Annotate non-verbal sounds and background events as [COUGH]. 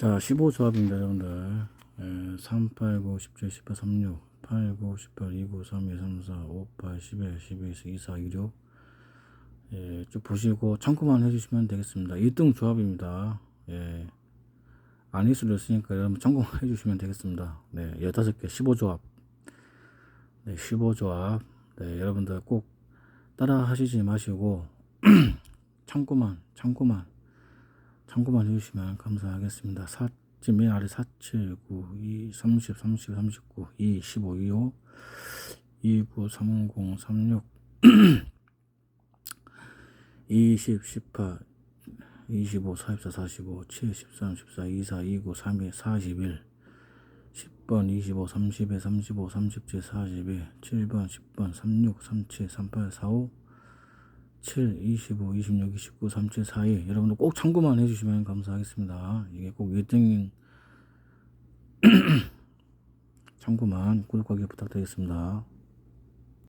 자, 15조합입니다, 여러분들. 예, 3, 8, 9, 17, 18, 36, 8, 9, 18, 2, 9, 3, 2, 3, 4, 5, 8, 11, 12, 2, 4, 2, 6. 예, 쭉 보시고 참고만 해주시면 되겠습니다. 1등 조합입니다. 예. 수도 있으니까 여러분 참고만 [LAUGHS] 해주시면 되겠습니다. 네, 15개, 15조합. 네, 15조합. 네, 여러분들 꼭 따라 하시지 마시고, [CLEARS THROAT] 참고만, 참고만. 참고만 해주시면 감사하겠습니다. 4, 지금 맨 아래 4, 7, 9, 2, 30, 30, 39, 2, 15, 25, 29, 30, 36, 20, 18, 25, 44, 45, 7, 13, 14, 24, 29, 32, 41, 10번, 25, 30에 35, 37, 42, 7번, 10번, 36, 37, 38, 45, 7, 25, 26, 29, 37, 42 여러분들 꼭 참고만 해주시면 감사하겠습니다. 이게 꼭 1등인 [CLEARS THROAT] 참고만 구독하기 부탁드리겠습니다.